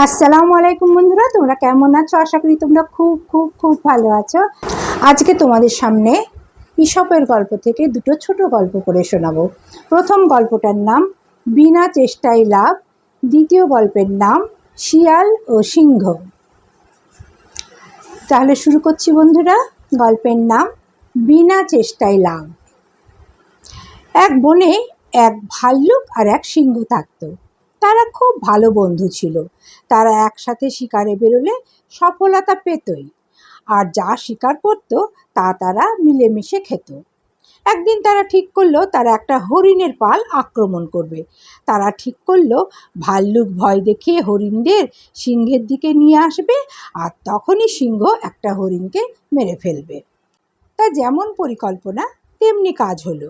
আসসালামু আলাইকুম বন্ধুরা, তোমরা কেমন আছো? আশা করি তোমরা খুব খুব খুব ভালো আছো। আজকে তোমাদের সামনে ইসপের গল্প থেকে দুটো ছোট গল্প করে শোনাবো। প্রথম গল্পটার নাম, বিনা চেষ্টায় লাভ। দ্বিতীয় গল্পের নাম, শিয়াল ও সিংহ। তাহলে শুরু করছি বন্ধুরা, গল্পের নাম, বিনা চেষ্টায় লাভ। এক বনে এক ভাল্লুক আর এক সিংহ থাকতো। তারা খুব ভালো বন্ধু ছিল। তারা একসাথে শিকারে বেরোলে সফলতা পেতই। আর যা শিকার করতো, তা তারা মিলেমিশে খেত। একদিন তারা ঠিক করল, তারা একটা হরিণের পাল আক্রমণ করবে। তারা ঠিক করল, ভাল্লুক ভয় দেখিয়ে হরিণদের সিংহের দিকে নিয়ে আসবে আর তখনই সিংহ একটা হরিণকে মেরে ফেলবে। তা যেমন পরিকল্পনা, তেমনি কাজ হলো।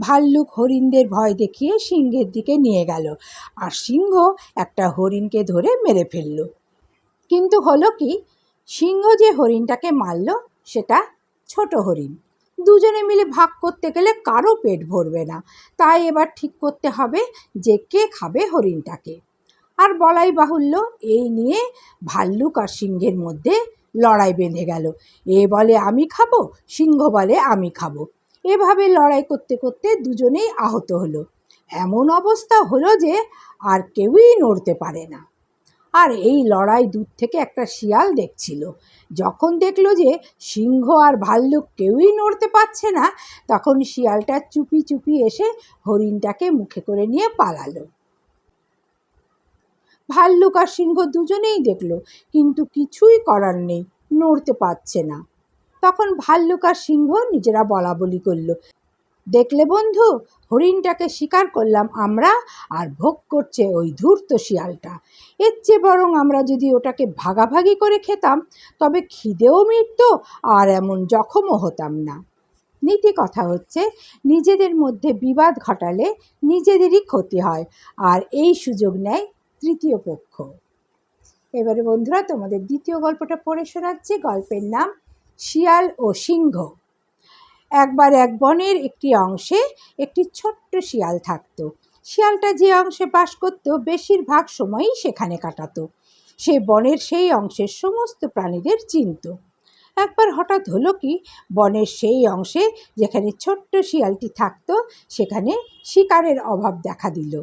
ভাল্লুক হরিণদের ভয় দেখিয়ে সিংহের দিকে নিয়ে গেল। আর সিংহ একটা হরিণকে ধরে মেরে ফেলল। কিন্তু হলো কি? সিংহ যে হরিণটাকে মারল, সেটা ছোট হরিণ। দুজনে মিলে ভাগ করতে গেলে কারও পেট ভরবে না। তাই এবার ঠিক করতে হবে যে কে খাবে হরিণটাকে। আর বলাই বাহুল্য, এই নিয়ে ভাল্লুক আর সিংহের মধ্যে লড়াই বেঁধে গেল। এ বলে আমি খাব, সিংহ বলে আমি খাব। এভাবে লড়াই করতে করতে দুজনেই আহত হলো। এমন অবস্থা হলো যে আর কেউই নড়তে পারে না। আর এই লড়াই দূর থেকে একটা শিয়াল দেখছিল। যখন দেখল যে সিংহ আর ভাল্লুক কেউই নড়তে পারছে না, তখন শিয়ালটা চুপি চুপি এসে হরিণটাকে মুখে করে নিয়ে পালালো। ভাল্লুক আর সিংহ দুজনেই দেখল, কিন্তু কিছুই করার নেই, নড়তে পারছে না। তখন ভাল্লুক আর সিংহ নিজেরা বলা বলি করল, দেখলে বন্ধু, হরিণটাকে শিকার করলাম আমরা আর ভোগ করছে ওই ধূর্ত শিয়ালটা। এর চেয়ে বরং আমরা যদি ওটাকে ভাগাভাগি করে খেতাম, তবে খিদেও মিটত আর এমন জখমও হতাম না। নীতি কথা হচ্ছে, নিজেদের মধ্যে বিবাদ ঘটালে নিজেদেরই ক্ষতি হয় আর এই সুযোগ নেয় তৃতীয় পক্ষ। এবারে বন্ধুরা, তোমাদের দ্বিতীয় গল্পটা পড়ে শোনাচ্ছি। গল্পের নাম শিয়াল ও সিংহ। একবার এক বনের একটি অংশে একটি ছোট্ট শিয়াল থাকতো। শিয়ালটা যে অংশে বাস করতো, বেশিরভাগ সময়ই সেখানে কাটাতো। সে বনের সেই অংশের সমস্ত প্রাণীদের চিনত। একবার হঠাৎ হলো কি, বনের সেই অংশে যেখানে ছোট্ট শিয়ালটি থাকতো, সেখানে শিকারের অভাব দেখা দিল।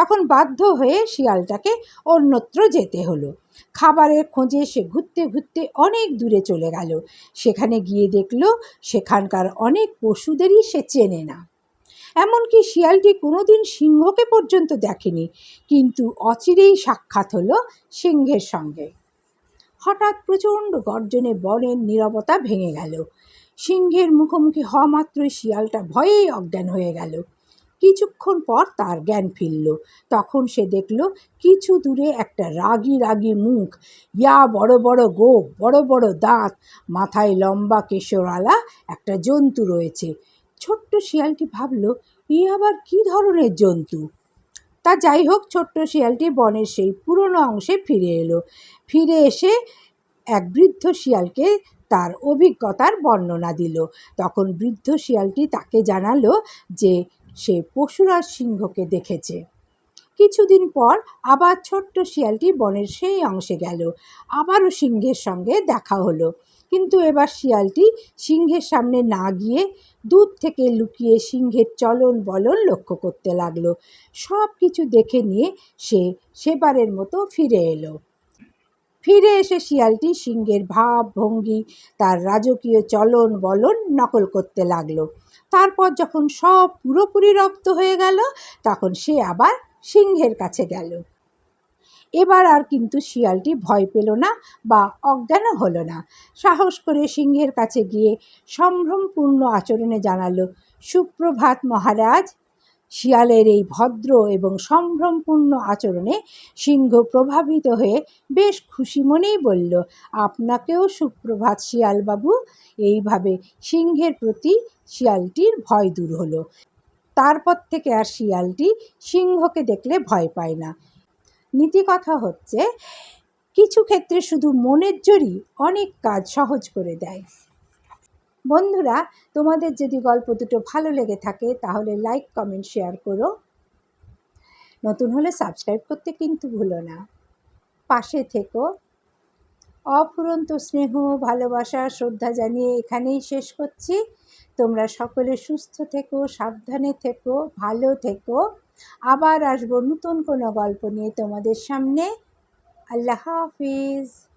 তখন বাধ্য হয়ে শিয়ালটাকে অন্যত্র যেতে হলো। খাবারের খোঁজে সে ঘুরতে ঘুরতে অনেক দূরে চলে গেল। সেখানে গিয়ে দেখল, সেখানকার অনেক পশুদেরই সে চেনে না। এমনকি শিয়ালটি কোনোদিন সিংহকে পর্যন্ত দেখেনি, কিন্তু অচিরেই সাক্ষাৎ হলো সিংহের সঙ্গে। হঠাৎ প্রচণ্ড গর্জনে বনের নীরবতা ভেঙে গেল। সিংহের মুখোমুখি হওয়া মাত্রই শিয়ালটা ভয়েই অজ্ঞান হয়ে গেল। কিছুক্ষণ পর তার জ্ঞান ফিরল। তখন সে দেখল, কিছু দূরে একটা রাগি রাগি মুখ। ইয়া, বড় বড় গোপ, বড় বড় দাঁত, মাথায় লম্বা কেশরালা একটা জন্তু রয়েছে। ছোট্ট শিয়ালটি ভাবল ই আবার কি ধরনের জন্তু? তা যাই হোক, ছোট্ট শিয়ালটি বনের সেই পুরনো অংশে ফিরে এলো। ফিরে এসে এক বৃদ্ধ শিয়ালকে তার অভিজ্ঞতার বর্ণনা দিল। তখন বৃদ্ধ শিয়ালটি তাকে জানালো যে সে পশুরাজ সিংহকে দেখেছে। কিছুদিন পর আবার ছোট্ট শিয়ালটি বনের সেই অংশে গেল। আবারও সিংহের সঙ্গে দেখা হলো। কিন্তু এবার শিয়ালটি সিংহের সামনে না গিয়ে দূর থেকে লুকিয়ে সিংহের চলন বলন লক্ষ্য করতে লাগল। সব কিছু দেখে নিয়ে সে সেবারের মতো ফিরে এলো। ফিরে এসে শিয়ালটি সিংহের ভাব ভঙ্গি, তার রাজকীয় চলন বলন নকল করতে লাগল। তারপর যখন সব পুরোপুরি রপ্ত হয়ে গেল, তখন সে আবার সিংহের কাছে গেল। এবার আর কিন্তু শিয়ালটি ভয় পেল না বা অজ্ঞানও হলো না। সাহস করে সিংহের কাছে গিয়ে সম্ভ্রমপূর্ণ আচরণে জানালো, সুপ্রভাত মহারাজ শিয়ালের এই ভদ্র এবং সম্ভ্রমপূর্ণ আচরণে সিংহ প্রভাবিত হয়ে বেশ খুশি মনেই বলল, আপনাকেও সুপ্রভাত শিয়ালবাবু। এইভাবে সিংহের প্রতি শিয়ালটির ভয় দূর হলো। তারপর থেকে আর শিয়ালটি সিংহকে দেখলে ভয় পায় না। নীতি কথা হচ্ছে, কিছু ক্ষেত্রে শুধু মনের জোরই অনেক কাজ সহজ করে দেয়। বন্ধুরা, তোমাদের যদি গল্প দুটো ভালো লেগে থাকে, তাহলে লাইক কমেন্ট শেয়ার করো। নতুন হলে সাবস্ক্রাইব করতে কিন্তু ভুলো না। পাশে থেকো। অফুরন্ত স্নেহ, ভালোবাসা, শ্রদ্ধা জানিয়ে এখানেই শেষ করছি। তোমরা সকলে সুস্থ থেকো, সাবধানে থেকো, ভালো থেকো। আবার আসব নতুন কোনো গল্প নিয়ে তোমাদের সামনে। আল্লাহ হাফিজ।